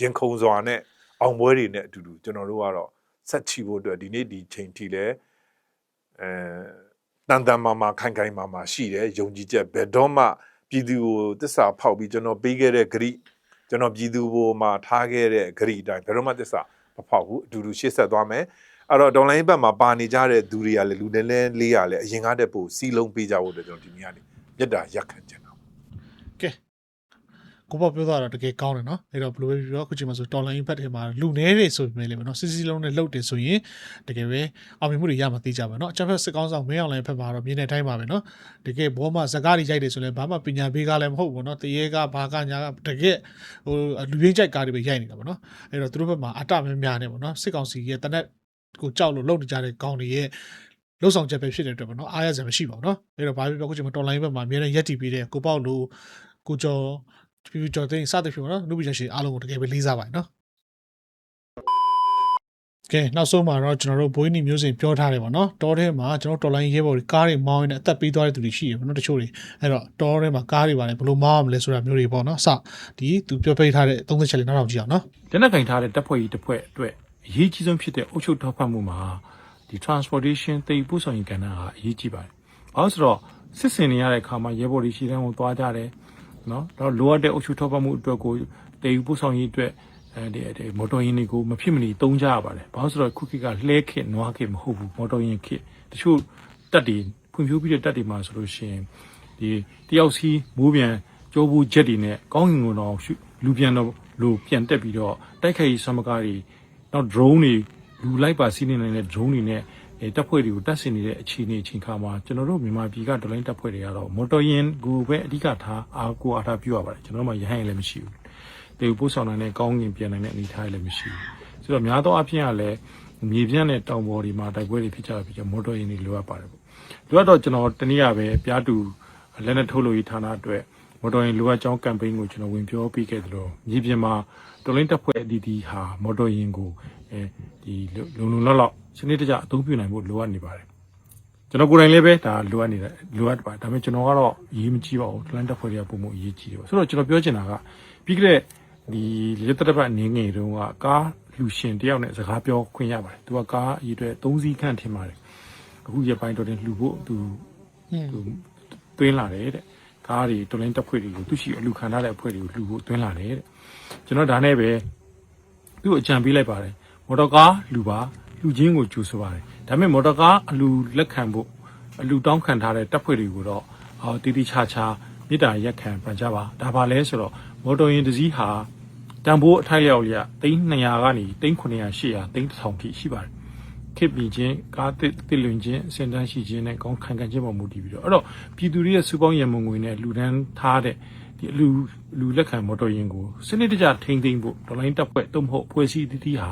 ရင်ခုန်စွာနဲ့အောင်ပွဲတွေနဲ့အတူတူကျွန်တော်တို့ကတော့ဆက်ချီဖို့အတွက်ဒီနေ့ဒီချိန်ထိလဲအဲတန်တန်မာမာခိုင်ခိုင်မာမာရှိတယ်ယုံကြည်ချက်ဘယ်တော့မှပြည်သူကိုတစ္ဆာဖောက်ပြီးကျွန်တော်ပေးခဲ့တဲ့ဂရိကျွန်တော်ပြည်သူကိုမှာထားခဲ့တဲ့ဂရိအတိုင်းဘယ်တော့မှတစ္ဆာမဖောက်ဘူးအတူတူရှေ့ဆက်သွားမယ် အဲ့တော့ဒေါ်လာရင်းဘက်မှာပါနေကြတဲ့သူတွေကလည်းလူနဲ့လဲလေးရလဲအရင်ကားတဲ့ပို့စီလုံးပေးကြဖို့အတွက်ကျွန်တော်ဒီနေ့ကနေမြတ်တာရက်ခံချင်တာကဲကိုပေါ့ပြောသွားတော့တကယ်ကောင်းတယ်နော်အဲ့တော့ဘယ်လိုပဲပြောအခုချိန်မှာဆိုတော်လိုင်းဘက်ထဲမှာလူနေနေဆိုပေမဲ့လေနော်စစ်စစ်လုံးနဲ့လှုပ်တယ်ဆိုရင်တကယ်ပဲအောင်မြင်မှုတွေရမှာသိကြပါနော်အချက်ဖက်စစ်ကောင်းဆောင်မင်းအောင်လိုင်းဘက်မှာတော့မြင်တဲ့အတိုင်းပါပဲနော်တကယ်ဘောမှာဇကားတွေရိုက်တယ်ဆိုရင်ဘာမှပညာပေးကားလည်းမဟုတ်ဘူးနော်တရေကဘာကညာကတကယ်ဟိုလူရင်းကြိုက်ကားတွေပဲရိုက်နေတာပေါ့နော်အဲ့တော့သူတို့ဘက်မှာအတမများနေပေါ့နော်စစ်ကောင်စီရဲ့တနက် ကိုကြောက်လို့လှုပ်နေကြတဲ့ကောင်းတွေရဲ့လှုပ်ဆောင်ချက်ပဲဖြစ်တဲ့အတွက်ပေါ့နော်အားရစရာမရှိပါဘူးနော်အဲ့တော့ဘာဖြစ်ပြောအခုချိန်မှာတော်လိုင်းဘက်မှာအများနဲ့ရက်တီပေးတဲ့ကိုပေါ့လို့ကိုကျော်ပြပြကြော်တဲ့စသဖြင့်ပေါ့နော်လူပညာရှင်အားလုံးကိုတကယ်ပဲလေးစားပါတယ်နော်ကဲနောက်ဆုံးမှာတော့ကျွန်တော်တို့ဘွေးနီမျိုးစင်ပြောထားတယ်ပေါ့နော်တောထဲမှာကျွန်တော်တော်လိုင်းရဲဘော်တွေကားတွေမောင်းရင်းနဲ့အသက်ပေးသွားတဲ့သူတွေရှိတယ်ပေါ့နော်တချို့တွေအဲ့တော့တောထဲမှာကားတွေပါလေဘယ်လိုမောင်းရမလဲဆိုတာမျိုးတွေပေါ့နော်အစဒီသူပြောပြထားတဲ့30ချက်လေးနောက်တော့ကြည့်အောင်နော်လက်နက်ကင်ထားတဲ့တပ်ဖွဲ့ကြီးတစ်ဖွဲ့အတွက် အရေးကြီးဆုံးဖြစ်တဲ့အုပ်ချုပ်ထောက်ပံ့မှုမှာဒီ transportation တိတ်ပို့ဆောင်ရေးကဏ္ဍဟာအရေးကြီးပါတယ်။ဘာလို့ဆိုတော့စစ်စင်နေရတဲ့အခါမှာရဲဘော်တွေရှိတဲ့ကိုသွားကြတယ်နော်။တော့လိုအပ်တဲ့အုပ်ချုပ်ထောက်ပံ့မှုအတွက်ကိုတိတ်ပို့ဆောင်ရေးအတွက်အဲဒီအဲဒီမော်တော်ယာဉ်တွေကိုမဖြစ်မနေသုံးကြရပါတယ်။ဘာလို့ဆိုတော့ခုခေတ်ကလှဲခေတ်နွားခေတ်မဟုတ်ဘူးမော်တော်ယာဉ်ခေတ်တချို့တက်တွေဖွံ့ဖြိုးပြီးတဲ့တက်တွေမှာဆိုလို့ရှိရင်ဒီတယောက်စီမိုးပြန်ကြောဘူးချက်တွေနဲ့ကောင်းကင်ကိုယ်တော်ရှုလူပြန်တော့လူပြန်တက်ပြီးတော့တိုက်ခိုက်ရေးစမကားတွေ နောက် drone တွေလူလိုက်ပါစီးနေနိုင်တဲ့ drone တွေနဲ့အဲတပ်ဖွဲ့တွေကိုတပ်ဆင်နေတဲ့အခြေအနေအချိန်ခါမှာကျွန်တော်တို့မြန်မာပြည်ကဒလိုင်းတပ်ဖွဲ့တွေကတော့မော်တော်ယာဉ်ကိုပဲအဓိကထားအားကိုအားထားပြုရပါတယ်ကျွန်တော်တို့မှရဟန်းရင်လည်းမရှိဘူးတေပို့ဆောင်နိုင်တဲ့ကောင်းကင်ပြန်နိုင်တဲ့အနေအထားလည်းမရှိဘူးဆိုတော့များသောအားဖြင့်ကလည်းမြေပြန့်တဲ့တောင်ပေါ်တွေမှာတိုက်ပွဲတွေဖြစ်ကြတာဖြစ်ကြမော်တော်ယာဉ်တွေလိုအပ်ပါတယ်ပေါ့လိုအပ်တော့ကျွန်တော်တနည်းအားပဲပြားတူလက်နဲ့ထုတ်လို့ရဌာနအတွက်မော်တော်ယာဉ်လိုအပ်ကြောင်းကမ်ပိန်းကိုကျွန်တော်ဝင်ပြောပေးခဲ့သလိုမြေပြင်မှာ တော်လိုင်းတပ်ဖွဲ့အသီးသီးဟာမော်တော်ယာဉ်ကိုအဲဒီလုံလုံလောက်လောက်စနစ်တကျအသုံးပြုနိုင်ဖို့လိုအပ်နေပါတယ်ကျွန်တော်ကိုယ်တိုင်လည်းပဲဒါလိုအပ်နေတယ်လိုအပ်ပါတယ်ဒါပေမဲ့ကျွန်တော်ကတော့အရေးမကြီးပါဘူးတလန်တက်ဖွဲ့တွေကပုံမှုအရေးကြီးတယ်ပေါ့ဆိုတော့ကျွန်တော်ပြောချင်တာကပြီးကြတဲ့ဒီလက်သက်ပတ်အနေငယ်တုန်းကကားလူရှင်တယောက်နဲ့စကားပြောခွင့်ရပါတယ်သူကကားအရေးအတွက်၃စီးခန့်ထင်ပါတယ်အခုရပိုင်းတော့တင်လှူဖို့သူဟင်းသူတွင်းလာတယ်တဲ့ကားတွေတော်လိုင်းတက်ဖွဲ့တွေကိုသူရှိအလူခံထားတဲ့အဖွဲ့တွေကိုလှူဖို့တွင်းလာတယ်တဲ့ ကျွန်တော်ဒါနဲ့ပဲသူ့ကိုအကြံပေးလိုက်ပါတယ်မော်တော်ကားလှူပါလှူချင်းကိုကြိုဆိုပါတယ်ဒါပေမဲ့မော်တော်ကားအလူလက်ခံဖို့အလူတောင်းခံထားတဲ့တပ်ဖွဲ့တွေကိုတော့အော်တီတီချာချာမြေတားရက်ခံပန်ကြပါဒါပါလဲဆိုတော့မော်တော်ယာဉ်တစ်စီးဟာတန်ဖိုးအထိုက်လျောက်လျသိန်း200ကနေသိန်း900 800သိန်း1000ထိရှိပါတယ် ခစ်ပြီးချင်းကားတစ်တစ်လွင်ချင်းအစင်တန်းရှိခြင်းနဲ့ကောင်းခံခံခြင်းပေါ်မူတည်ပြီးတော့အဲ့တော့ပြည်သူတွေရဲ့စုပေါင်းရမုံငွေနဲ့လူဒန်းထားတဲ့ဒီအလူလူလက်ခံမော်တော်ယာဉ်ကိုစနစ်တကျထိန်းသိမ်းဖို့ဒေါ်လိုင်းတပ်ဖွဲ့တုံးမဟုတ်ဖွဲ့စည်းတည်တည်ဟာ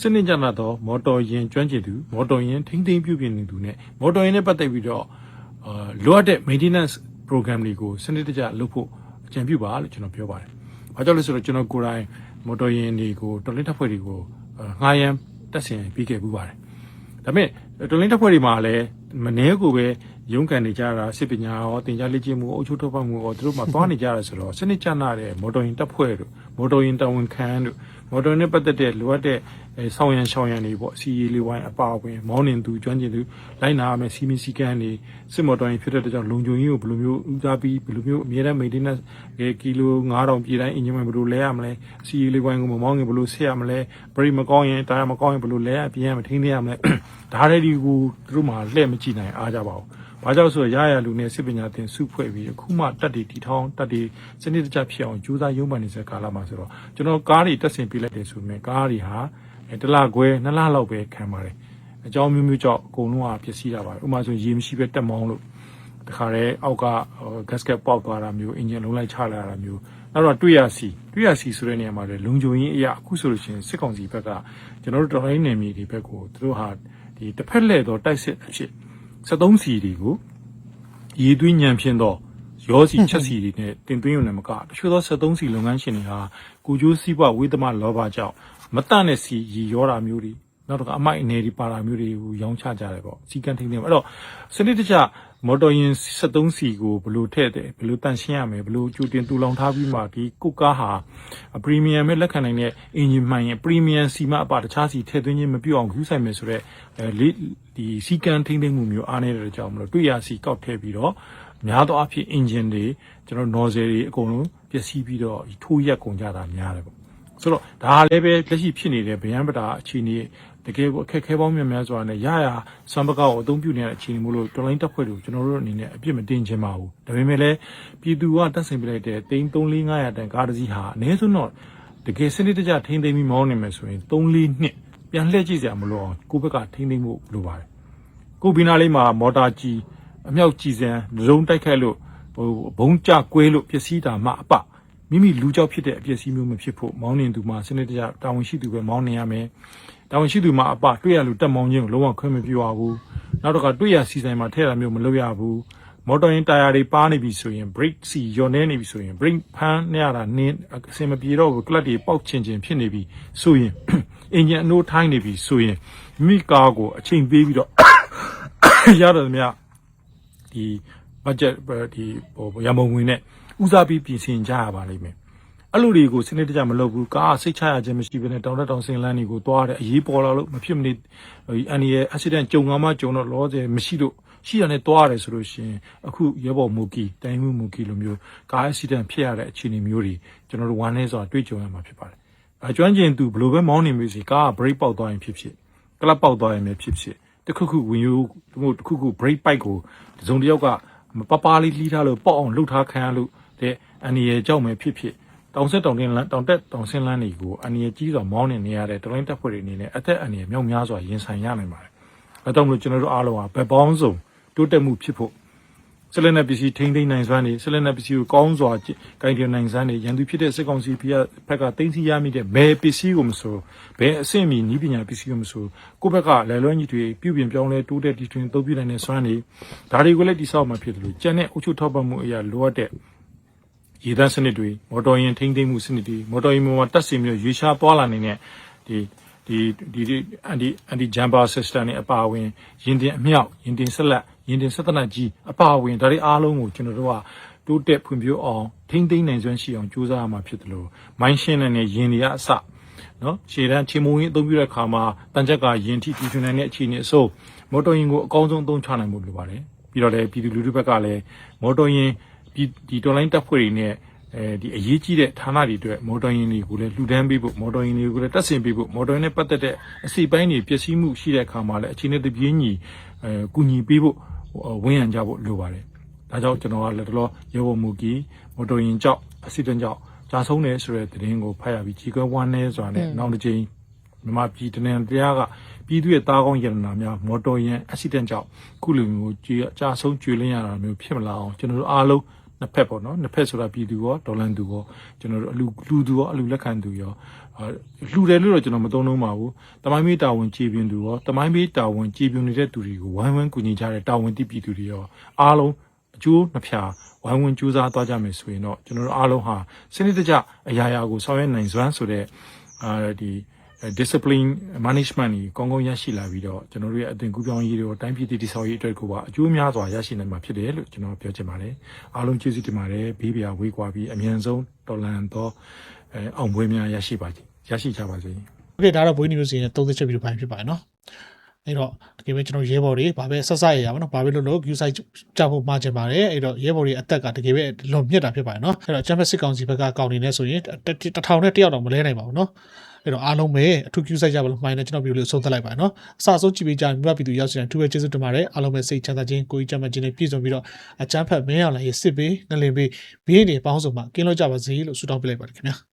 စနစ်ကျနာသောမော်တော်ယာဉ်ကျွမ်းကျင်သူမော်တော်ယာဉ်ထိန်းသိမ်းပြုပြင်နေသူနဲ့မော်တော်ယာဉ်နဲ့ပတ်သက်ပြီးတော့အာလိုအပ်တဲ့ maintenance program တွေကိုစနစ်တကျလုပ်ဖို့အကြံပြုပါလို့ကျွန်တော်ပြောပါတယ်။ဘာကြောင့်လဲဆိုတော့ကျွန်တော်ကိုယ်တိုင်မော်တော်ယာဉ်တွေကိုတော်လင်းတပ်ဖွဲ့တွေကိုအာငှားရမ်းတက်ဆင်ပြီးခဲ့ပူပါတယ်။ ဒါပေမဲ့တော်လင်းတပ်ဖွဲ့တွေမှာလည်းမနှဲကိုပဲရုန်းကန်နေကြတာစစ်ပညာရောတင် जा လေ့ကျင့်မှုအုပ်ချုပ်ထောက်ပံ့မှုရောသူတို့မှသွားနေကြရဆိုတော့စနစ်ကျနာတဲ့မော်တော်ယာဉ်တပ်ဖွဲ့တို့မော်တော်ယာဉ်တာဝန်ခံတို့ မော်တော်နဲ့ပတ်သက်တဲ့လိုအပ်တဲ့အဲဆောင်းရံရှောင်းရံတွေပေါ့စီရီလေးဝိုင်းအပါအဝင်မောင်းနှင်သူကျွမ်းကျင်သူလိုက်နာရမယ်စီမီစီကန်တွေစစ်မော်တော်ရင်ဖြစ်တဲ့ကြောင့်လုံခြုံရေးကိုဘယ်လိုမျိုးဦးစားပြီးဘယ်လိုမျိုးအမြဲတမ်း maintenance ကီလို9000ပြည်တိုင်းအင်ဂျင်မဘယ်လိုလဲရမလဲစီရီလေးဝိုင်းကိုမမောင်းခင်ဘယ်လိုဆက်ရမလဲဘရိတ်မကောင်းရင်တာယာမကောင်းရင်ဘယ်လိုလဲရပြင်ရမထိန်းသိမ်းရမလဲဒါတွေဒီကိုသူတို့မှလှည့်မကြည့်နိုင်အားကြပါဘူး။ ဘာကြောင့်ဆိုတော့ရရလူနဲ့စစ်ပညာသင်စုဖွဲ့ပြီးအခုမှတက်တီတီထောင်းတက်တီစနစ်တကျဖြစ်အောင်ကြိုးစားရုံးပန်နေတဲ့ကာလမှာဆိုတော့ကျွန်တော်ကားတွေတက်ဆင်ပြလိုက်တယ်ဆိုပေမဲ့ကားတွေဟာအဲတစ်လခွဲနှစ်လလောက်ပဲခံပါတယ်။အကြောင်းမျိုးမျိုးကြောင့်အကုန်လုံးကပျက်စီးတာပါပဲ။ဥပမာဆိုရေမရှိပဲတက်မောင်းလို့တခါတည်းအောက်က gasket ပေါက်သွားတာမျိုးအင်ဂျင်လုံးလိုက်ချလာတာမျိုးနောက်တော့တွေ့ရစီတွေ့ရစီဆိုတဲ့နေရာမှာလည်းလုံခြုံရေးအရာအခုဆိုလို့ရှိရင်စစ်ကောင်စီဘက်ကကျွန်တော်တို့တော်လိုင်းနယ်မြေတွေဘက်ကိုသူတို့ဟာဒီတစ်ဖက်လှည့်တော့တိုက်စစ်အဖြစ် 73စီတွေကိုရည်သွင်းညံဖြင့်တော့ရောစီချက်စီတွေနဲ့တင်သွင်းရုံနဲ့မကတချို့သော73စီလုပ်ငန်းရှင်တွေဟာကိုကျိုးစီးပွားဝေသမလောဘကြောင့်မတန့်တဲ့စီရည်ရောတာမျိုးတွေနောက်တော့အမိုက်အနေဒီပါတာမျိုးတွေကိုရောင်းချကြတယ်ပေါ့စီကံထိန်းသိမ်းအဲ့တော့စနစ်တကျ မော်တော်ယာဉ်73စီကိုဘယ်လိုထည့်တယ်ဘယ်လိုတန့်ရှင်းရမယ်ဘယ်လိုကြိုတင်တူလောင်ထားပြီးမှဒီကုတ်ကားဟာပရီမီယံပဲလက်ခံနိုင်တဲ့အင်ဂျင်မှန်ရင်ပရီမီယံစီမအပတခြားစီထည့်သွင်းခြင်းမပြုတ်အောင်ယူဆိုင်မယ်ဆိုတော့အဲလေးဒီစီကံထိန်းသိမ်းမှုမျိုးအားနေတဲ့ကြောင့်မလို့တွေ့ရစီကောက်ထည့်ပြီးတော့များသောအားဖြင့် engine တွေကျွန်တော် nozzle တွေအကုန်လုံးပျက်စီးပြီးတော့ထိုးရက်ကုန်ကြတာများတယ်ပေါ့ဆိုတော့ဒါလည်းပဲလက်ရှိဖြစ်နေတဲ့ဗျံပတာအခြေအနေ တကယ်ကိုအခက်အခဲပေါင်းများများစွာနဲ့ရရစံပကောက်ကိုအသုံးပြုနေတဲ့အခြေအနေမို့လို့တော်လိုင်းတက်ဖွဲ့လို့ကျွန်တော်တို့အနေနဲ့အပြစ်မတင်ချင်ပါဘူးဒါပေမဲ့လည်းပြည်သူကတက်ဆင်ပြလိုက်တဲ့တိန်း3-4-500တန်ကားတစ်စီးဟာအနည်းဆုံးတော့တကယ်စနစ်တကျထိန်းသိမ်းပြီးမောင်းနေမယ်ဆိုရင်3-4နှစ်ပြန်လှည့်ကြည့်စရာမလိုအောင်ကိုယ့်ဘက်ကထိန်းသိမ်းဖို့လိုပါတယ်ကိုဘီနာလေးမှာမော်တာကြီးအမြောက်ကြီးစံဒရုန်းတိုက်ခိုက်လို့ဟိုဘုံကြကွဲလို့ပျက်စီးတာမှအပမိမိလူကြောက်ဖြစ်တဲ့အပျက်စီးမျိုးမဖြစ်ဖို့မောင်းနေသူမှာစနစ်တကျတာဝန်ရှိသူပဲမောင်းနေရမယ် တာဝန်ရှိသူမှာအပတွေ့ရလို့တက်မောင်းခြင်းကိုလုံးဝခွင့်မပြုရဘူးနောက်တော့ကတွေ့ရစီဆိုင်မှာထည့်တာမျိုးမလုပ်ရဘူးမော်တော်ယာဉ်တာယာတွေပါနေပြီဆိုရင် brake စီယော်နေနေပြီဆိုရင် brake ဖမ်းနေရတာနင်းအစင်မပြေတော့ဘူးကလပ်တွေပေါက်ချင်ချင်ဖြစ်နေပြီဆိုရင်အင်ဂျင်အနိုးထိုင်းနေပြီဆိုရင်မိကားကိုအချိန်ပေးပြီးတော့ရတယ်မြဒီ budget ဒီဟိုရမုံဝင်နဲ့ဦးစားပြီးပြင်ဆင်ကြရပါလိမ့်မယ် အဲ့လိုတွေကိုစနစ်တကျမလုပ်ဘူးကားစိတ်ချရခြင်းမရှိဘဲနဲ့တောင်တက်တောင်ဆင်းလန်းတွေကိုသွားတယ်အရေးပေါ်လာလို့မဖြစ်မနေဒီအန်ဒီရဲ့ accident ကြုံကမှကြုံတော့လောဆယ်မရှိလို့ရှိရနဲ့သွားရတယ်ဆိုလို့ရှိရင်အခုရဲဘော်မူကီတိုင်းမှုမူကီလိုမျိုးကား accident ဖြစ်ရတဲ့အခြေအနေမျိုးတွေကျွန်တော်တို့ဝမ်းနေစွာတွေ့ကြုံရမှာဖြစ်ပါတယ်အကျွမ်းကျင်သူဘယ်လိုပဲမောင်းနေမျိုးစီကားက brake ပေါက်သွားရင်ဖြစ်ဖြစ်ကလပ်ပေါက်သွားရင်လည်းဖြစ်ဖြစ်တခုခုဝင်ယူသူတို့တခုခု break pipe ကိုတစုံတစ်ယောက်ကမပပလေးလှီးထားလို့ပေါ့အောင်လှုပ်ထားခံရလို့တဲ့အန်ဒီရဲ့ကြောက်မယ်ဖြစ်ဖြစ် တောင်ဆက်တောင်တင်းလန်းတောင်တက်တောင်ဆင်းလန်းတွေကိုအန်ဒီရဲ့ကြီးစွာမောင်းနေနေရတဲ့တလိုင်းတက်ဖွဲ့တွေအနေနဲ့အသက်အန်ဒီရဲ့မြောက်များစွာရင်ဆိုင်ရနိုင်ပါတယ်။အဲတော့မလို့ကျွန်တော်တို့အားလုံးဟာဘက်ပေါင်းစုံတိုးတက်မှုဖြစ်ဖို့ဆက်လက်နဲ့ပစ္စည်းထိန်းသိမ်းနိုင်စွမ်းနေဆက်လက်နဲ့ပစ္စည်းကိုကောင်းစွာဂိုင်တင်နိုင်စွမ်းနေရန်သူဖြစ်တဲ့စစ်ကောင်စီဖိဖက်ကတင်းစီရမိတဲ့ဘယ်ပစ္စည်းကိုမဆိုဘယ်အဆင့်မီနီးပညာပစ္စည်းကိုမဆိုကိုယ့်ဘက်ကလည်းလွှမ်းကြီးတွေပြုပြင်ပြောင်းလဲတိုးတက်တည်ထွင်သုံးပြနိုင်တဲ့စွမ်းနေဒါတွေကိုလည်းတိစောက်မှဖြစ်တယ်လို့ကြံတဲ့အုပ်ချုပ်ထောက်ပံ့မှုအရာလိုအပ်တဲ့ ရေသန့်စနစ်တွေမော်တော်ယာဉ်ထိန်းသိမ်းမှုစနစ်တွေမော်တော်ယာဉ်မှာတက်စီမျိုးရွေးရှားသွားလာနေတဲ့ဒီဒီဒီဒီအန်ဒီအန်ဒီဂျမ်ဘာဆစ်စတမ်နဲ့အပါအဝင်ရင်တင်အမြောက်ရင်တင်ဆက်လက်ရင်တင်ဆက်တနတ်ကြီးအပါအဝင်ဒါတွေအားလုံးကိုကျွန်တော်တို့ကတိုးတက်ဖွံ့ဖြိုးအောင်ထိန်းသိမ်းနိုင်စွမ်းရှိအောင်ကြိုးစားရမှာဖြစ်တယ်လို့မိုင်းရှင်းတဲ့ရင်တွေကအစနော်ရှေ့တန်းချင်းမုံရင်အသုံးပြုတဲ့အခါမှာတန်ချက်ကရင်ထိတီထွင်နိုင်တဲ့အခြေအနေအစိုးမော်တော်ယာဉ်ကိုအကောင်းဆုံးအသုံးချနိုင်ဖို့လိုပါတယ်ပြီးတော့လည်းပြည်သူလူထုဘက်ကလည်းမော်တော်ယာဉ် ဒီဒီတော်လိုင်းတပ်ဖွဲ့တွေနဲ့အဲဒီအရေးကြီးတဲ့ဌာနတွေအတွက်မော်တော်ယာဉ်တွေကိုလည်းလှူဒန်းပေးဖို့မော်တော်ယာဉ်တွေကိုလည်းတက်ဆင်ပေးဖို့မော်တော်ယာဉ်နဲ့ပတ်သက်တဲ့အစီပိုင်းတွေပျက်စီးမှုရှိတဲ့အခါမှာလည်းအချိန်နဲ့တပြေးညီအဲကူညီပေးဖို့ဝန်ရံကြဖို့လိုပါတယ်ဒါကြောင့်ကျွန်တော်ကလည်းတော်ရေဘော်မူကီမော်တော်ယာဉ်ကြောင့်အစီတန်ကြောင့်ကြာဆုံးတယ်ဆိုတဲ့သတင်းကိုဖတ်ရပြီးကြီးကွဲဝမ်းနေစွာနဲ့နောက်တစ်ချိန်မြန်မာပြည်တနင်္လာတရားကပြည်သူရဲ့တားကောင်းရတနာများမော်တော်ယာဉ်အက်ဆီဒန့်ကြောင့်ခုလိုမျိုးကြာဆုံးကျွေလင်းရတာမျိုးဖြစ်မလာအောင်ကျွန်တော်တို့အားလုံး နှစ်ဖက်ပေါ့နော်နှစ်ဖက်ဆိုတာပြည်သူရောဒေါ်လန်သူရောကျွန်တော်တို့အလူလူသူရောအလူလက်ခံသူရောလှူတယ်လို့တော့ကျွန်တော်မသုံးလုံးပါဘူးတမိုင်းမေးတာဝန်ကြည်ပြင်းသူရောတမိုင်းမေးတာဝန်ကြည်ပြင်းနေတဲ့သူတွေကိုဝိုင်းဝန်းကူညီကြတဲ့တာဝန်တိပြည်သူတွေရောအားလုံးအကျိုးနှစ်ဖြာဝိုင်းဝန်းကြိုးစားသွားကြမယ်ဆိုရင်တော့ကျွန်တော်တို့အားလုံးဟာစနစ်တကျအရာရာကိုဆောင်ရွက်နိုင်စွမ်းဆိုတဲ့အာဒီ discipline management ကြီးကောင်းကောင်းရရှိလာပြီးတော့ကျွန်တော်တို့ရဲ့အသွင်ကူးပြောင်းရေးတွေကိုတိုင်းပြည်တည်ဆောက်ရေးအတွက်ကိုပါအကျိုးများစွာရရှိနိုင်မှာဖြစ်တယ်လို့ကျွန်တော်ပြောချင်ပါတယ်အားလုံးကျေးဇူးတင်ပါတယ်ဘေးပြဝေးကွာပြီးအမြန်ဆုံးတော်လန်တော့အောင်ပွဲများရရှိပါစေရရှိကြပါစေဟုတ်ကဲ့ဒါတော့ဘွေးနီမျိုးစီနဲ့30ချက်ပြီးတော့ဖိုင်ဖြစ်ပါတယ်နော်အဲ့တော့တကယ်ပဲကျွန်တော်ရဲဘော်တွေဘာပဲဆက်ဆက်ရရပါတော့ဘာပဲလို့လို့ view site ကြဖို့မှာချင်ပါတယ်အဲ့တော့ရဲဘော်တွေအသက်ကတကယ်ပဲလွန်မြစ်တာဖြစ်ပါတယ်နော်အဲ့တော့ Champions League ကောင်စီဘက်ကကောင်နေနေဆိုရင်1000နဲ့တယောက်တော့မလဲနိုင်ပါဘူးနော် အဲ့တော့အားလုံးပဲအထူး view site ကြပါလို့မှိုင်းနေကျွန်တော်ဗီဒီယိုလေးဆုံးသက်လိုက်ပါတယ်နော်အစဆုံးကြည့်ပေးကြမြတ်ပြည်သူရောက်စီတိုင်းသူပဲကျေးဇူးတင်ပါတယ်အားလုံးပဲစိတ်ချမ်းသာခြင်းကိုယ်ကြီးချမ်းသာခြင်းနဲ့ပြည့်စုံပြီးတော့အချမ်းဖတ်မင်းအောင်လည်းစစ်ပေးငလင်ပေးဘေးနေပေါင်းစုံမှာကင်းလို့ကြပါစေလို့ဆုတောင်းပေးလိုက်ပါတယ်ခင်ဗျာ